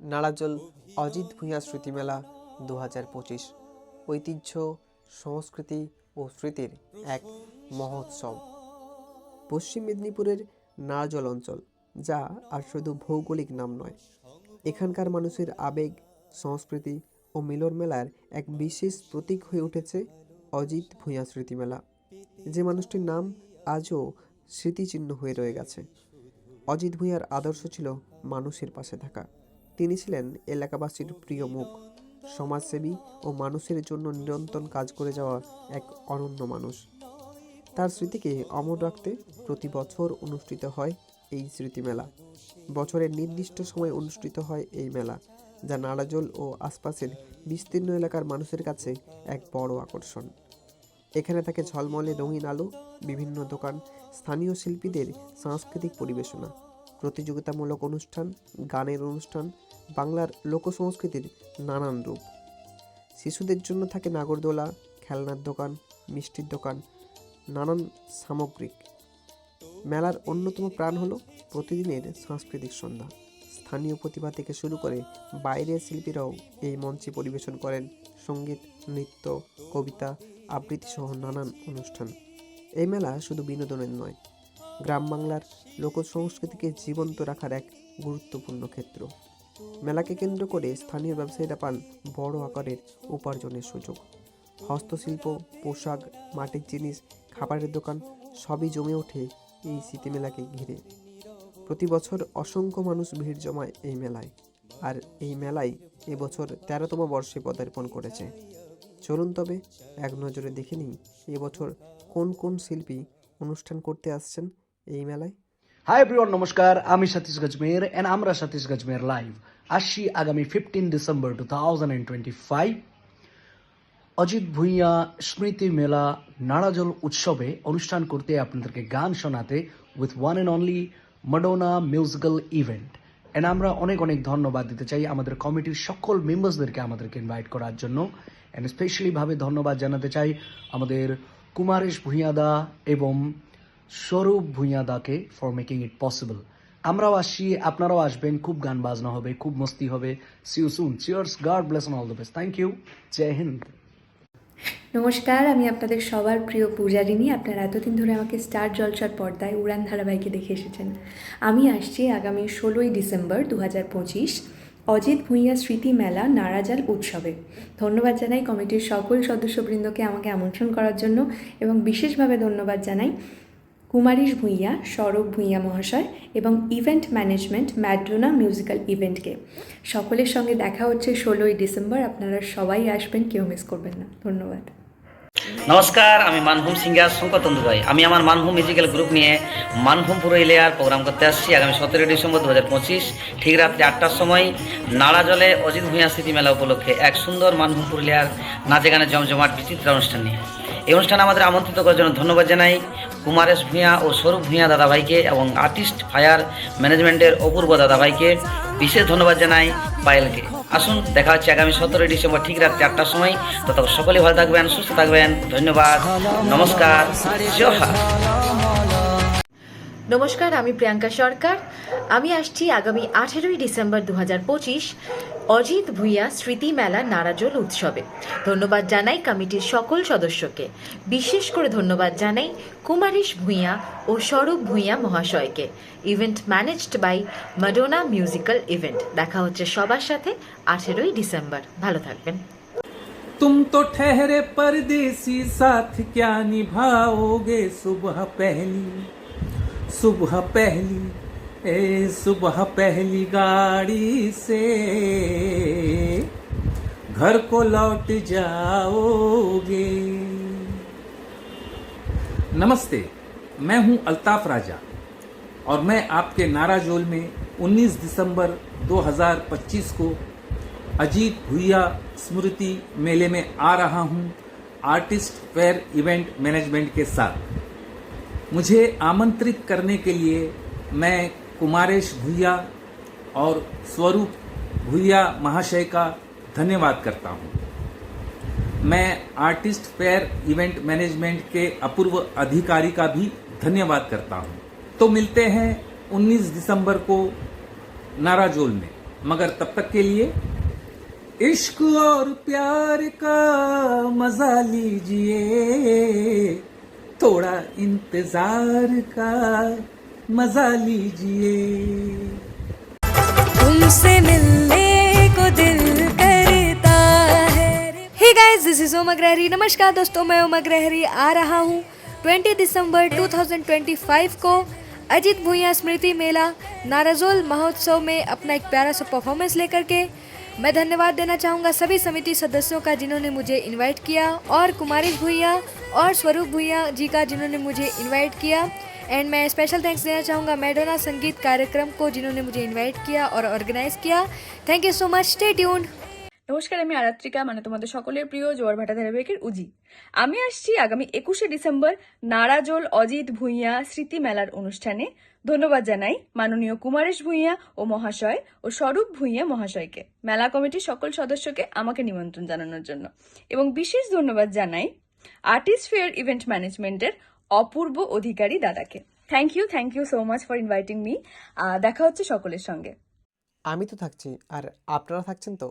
নাড়াজল অজিত ভূঁইয়া স্মৃতিমেলা দু হাজার পঁচিশ। ঐতিহ্য, সংস্কৃতি ও স্মৃতির এক মহোৎসব। পশ্চিম মেদিনীপুরের নাড়াজল অঞ্চল, যা আর শুধু ভৌগোলিক নাম নয়, এখানকার মানুষের আবেগ, সংস্কৃতি ও মিলন মেলার এক বিশেষ প্রতীক হয়ে উঠেছে অজিত ভূঁইয়া স্মৃতিমেলা। যে মানুষটির নাম আজও স্মৃতিচিহ্ন হয়ে রয়ে গেছে। অজিত ভূঁইয়ার আদর্শ ছিল মানুষের পাশে থাকা। তিনি ছিলেন এলাকাবাসীর প্রিয় মুখ। সমাজসেবী ও মানুষের জন্য নিরন্তর কাজ করে যাওয়া এক অনন্য মানুষ। তার স্মৃতিকে অমর রাখতে প্রতি বছর অনুষ্ঠিত হয় এই স্মৃতিমেলা। বছরের নির্দিষ্ট সময় অনুষ্ঠিত হয় এই মেলা, যা নাড়াজল ও আশপাশের বিস্তীর্ণ এলাকার মানুষের কাছে এক বড় আকর্ষণ। এখানে থাকে ঝলমলে রঙিন আলো, বিভিন্ন দোকান, স্থানীয় শিল্পীদের সাংস্কৃতিক পরিবেশনা। প্রতিযোগিতামূলক অনুষ্ঠান, গানের অনুষ্ঠান, বাংলার লোকসংস্কৃতির নানান রূপ। শিশুদের জন্য থাকে নাগরদোলা, খেলনার দোকান, মিষ্টির দোকান, নানান সামগ্রিক মেলার অন্যতম প্রাণ হলো প্রতিদিনের সাংস্কৃতিক সন্ধ্যা। স্থানীয় প্রতিভা থেকে শুরু করে বাইরের শিল্পীরাও এই মঞ্চে পরিবেশন করেন। সংগীত, নৃত্য, কবিতা, আবৃত্তি সহ নানান অনুষ্ঠান। এই মেলা শুধু বিনোদনের নয় গ্রাম বাংলার লোক সংস্কৃতিকে জীবন্ত রাখার এক গুরুত্বপূর্ণ ক্ষেত্র। মেলাকে কেন্দ্র করে স্থানীয় ব্যবসায়ীরা পান বড় আকারের উপার্জনের সুযোগ। হস্তশিল্প, পোশাক, মাটির জিনিস, খাবারের দোকান সবই জমে ওঠে এই স্মৃতি মেলাকে ঘিরে। প্রতি বছর অসংখ্য মানুষ ভিড় জমায় এই মেলায়। আর এই মেলায় এবছর তেরোতম বর্ষে পদার্পণ করেছে। চলুন তবে এক নজরে দেখে নিই এবছর কোন কোন শিল্পী অনুষ্ঠান করতে আসছেন এই মেলায়। হাই এভরিওয়ান নমস্কার। আমি সতীশ গজমের এন্ড আমরা সতীশ গজমের লাইভ আসছি আগামী fifteen December two thousand and twenty five Ajit Bhuiyan স্মৃতি মেলা নাড়াজল উৎসবে অনুষ্ঠান করতে আপনাদেরকে গান শোনাতে with one and only Madonna musical event and আমরা অনেক অনেক ধন্যবাদ দিতে চাই আমাদের কমিটির সকল মেম্বার্সদেরকে আমাদেরকে ইনভাইট করার জন্য। অ্যান্ড স্পেশালিভাবে ধন্যবাদ জানাতে চাই আমাদের কুমারেশ ভূঁইয়াদা এবং স্বরূপ ভূঁইয়াদাকে ফর মেকিং ইট পসিবল আমরাও আসি, আপনারাও আসবেন, খুব গান বাজনা হবে, খুব মস্তি হবে। See soon cheers God bless on all the best thank you জয় হিন্দ নমস্কার, আমি আপনাদের সবার প্রিয় পূজারিনী আপনারা এতদিন ধরে আমাকে স্টার জলসার পর্দায় উড়ান ধারাবাহিকে দেখে এসেছেন। আমি আসছি আগামী ষোলোই ডিসেম্বর দু হাজার পঁচিশ অজিত ভূঁইয়া স্মৃতি মেলা নারাজাল উৎসবে। ধন্যবাদ জানাই কমিটির সকল সদস্যবৃন্দকে আমাকে আমন্ত্রণ করার জন্য এবং বিশেষভাবে ধন্যবাদ জানাই কুমারীশ ভূঁইয়া, সৌরভ ভূঁইয়া মহাশয় এবং ইভেন্ট ম্যানেজমেন্ট ম্যাড্রোনা মিউজিক্যাল ইভেন্টকে সকলের সঙ্গে দেখা হচ্ছে ষোলোই ডিসেম্বর। আপনারা সবাই আসবেন, কেউ মিস করবেন না। ধন্যবাদ। নমস্কার, আমি মানভূম সিঙ্গার শঙ্কর তন্দুভাই আমি আমার মানভূম মিউজিক্যাল গ্রুপ নিয়ে মানভূম পুরো এলিয়ার প্রোগ্রাম করতে আসছি আগামী সতেরোই ডিসেম্বর দু হাজার পঁচিশ, ঠিক রাত্রি আটটার সময় নাড়া জলে অজিত ভূঁইয়া স্মৃতি মেলা উপলক্ষে এক সুন্দর মানভূম পুরুলিয়ার নাচে গানে জমজমাট বিচিত্র অনুষ্ঠান নিয়ে। এই অনুষ্ঠানে আমাদের আমন্ত্রিত করার জন্য ধন্যবাদ জানাই কুমারেশ ভূঁয়া ও স্বরূপ ভূঁয়া দাদাভাইকে এবং আর্টিস্ট ফায়ার ম্যানেজমেন্টের অপূর্ব দাদাভাইকে। বিশেষ ধন্যবাদ জানাই পায়েলকে। আসুন, দেখা হচ্ছে আগামী সতেরোই ডিসেম্বর ঠিক রাত আটটার সময়। তত সকলে ভালো থাকবেন, সুস্থ থাকবেন। ধন্যবাদ। নমস্কার। জোহার নমস্কার আমি প্রিয়াঙ্কা সরকার আমি আসছি আগামী আঠেরোই ডিসেম্বর দু হাজার পঁচিশ অজিত ভূঁইয়া স্মৃতি মেলা নারাজল উৎসবে ধন্যবাদ জানাই কমিটির সকল সদস্যকে বিশেষ করে ধন্যবাদ জানাই কুমারীশ ভূঁইয়া ও স্বরূপ ভূঁইয়া মহাশয়কে event managed by Madonna musical event দেখা হচ্ছে সবার সাথে আঠেরোই ডিসেম্বর ভালো থাকবেন तुम तो ठहरे परदेसी साथ क्या निभाओगे सुबह पहली सुबह पहली, ए, सुबह पहली गाड़ी से। घर को लौट जाओगे। नमस्ते, मैं हूँ अल्ताफ राजा और मैं आपके नाराजोल में 19 दिसंबर 2025 को अजीत भुइया स्मृति मेले में आ रहा हूँ आर्टिस्ट फेयर इवेंट मैनेजमेंट के साथ। मुझे आमंत्रित करने के लिए मैं कुमारेश भुइया और स्वरूप भुइया महाशय का धन्यवाद करता हूँ। मैं आर्टिस्ट फेयर इवेंट मैनेजमेंट के अपूर्व अधिकारी का भी धन्यवाद करता हूँ। तो मिलते हैं 19 दिसंबर को नाराजोल में। मगर तब तक के लिए, इश्क और प्यार का मज़ा लीजिए। थोड़ा इंतज़ार का मज़ा लीजिए। तुमसे मिलने को दिल करता है। हे गाइस दिस इज़ ओमा नमस्कार दोस्तों, मैं ओमा ग्रहरी आ रहा हूँ। 20 दिसंबर 2025 को अजीत भूया स्मृति मेला नाराजोल महोत्सव में अपना एक प्यारा सा परफॉर्मेंस लेकर के मैं धन्यवाद देना चाहूँगा सभी समिति सदस्यों का जिन्होंने मुझे इनवाइट किया और कुमारी भूया और स्वरूप भूया जी का जिन्होंने मुझे इनवाइट किया एंड मैं स्पेशल थैंक्स देना चाहूँगा मैडोना संगीत कार्यक्रम को जिन्होंने मुझे इनवाइट किया और ऑर्गेनाइज किया thank you so much stay tuned নমস্কার আমি আরাত্রিকা মানে তোমাদের সকলের প্রিয় জোয়ার ভাটা ধারাবাহিকের উজি আমি আসছি আগামী একুশে ডিসেম্বর নারাজোল অজিত ভূঁইয়া স্মৃতি মেলার অনুষ্ঠানে ধন্যবাদ জানাই মাননীয় কুমারেশ ভূঁইয়া ও মহাশয় ও স্বরূপ ভূঁইয়া মহাশয়কে মেলা কমিটির সকল সদস্যকে আমাকে নিমন্ত্রণ জানানোর জন্য এবং বিশেষ ধন্যবাদ জানাই আর্টিস্ট ফেয়ার ইভেন্ট ম্যানেজমেন্টের অপূর্ব অধিকারী দাদাকে। Thank you thank you so much for inviting me দেখা হচ্ছে সকলের সঙ্গে। আমি তো থাকছি, আর আপনারা থাকছেন তো?